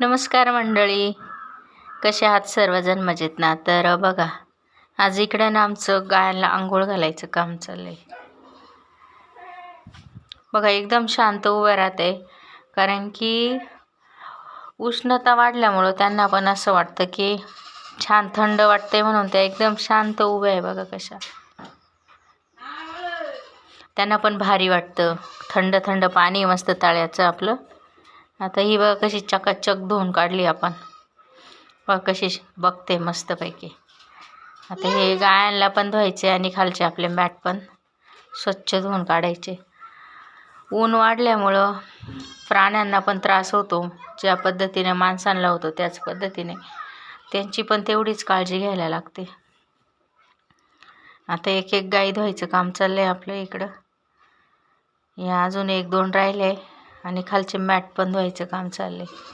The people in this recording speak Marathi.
नमस्कार मंडळी. कसे आहात सर्वजण? मजेत ना? तर बघा आज इकडं ना आमचं गायला आंघोळ घालायचं काम चाललं आहे बघा एकदम शांत उभं राहते. कारण की उष्णता वाढल्यामुळं त्यांना पण असं वाटतं की छान थंड वाटते म्हणून त्या एकदम शांत उभ्या आहे बघा कशा. त्यांना पण भारी वाटतं. थंड थंड पाणी मस्त तळ्याचं आपलं. आता ही बघा कशी चकाचक धुवून काढली आपण. बघ कशी बघते मस्तपैकी. आता हे गायांना पण धुवायचे आणि खालचे आपले मॅट पण स्वच्छ धुवून काढायचे. ऊन वाढल्यामुळं प्राण्यांना पण त्रास होतो. ज्या पद्धतीने माणसांना होतो त्याच पद्धतीने. त्यांची पण तेवढीच काळजी घ्यायला लागते. आता एक एक गाई धुवायचं काम चाललं आहे आपलं इकडं. या अजून एक दोन राहिले. आणि खालचे मॅट पण धुवायचं काम चाललं आहे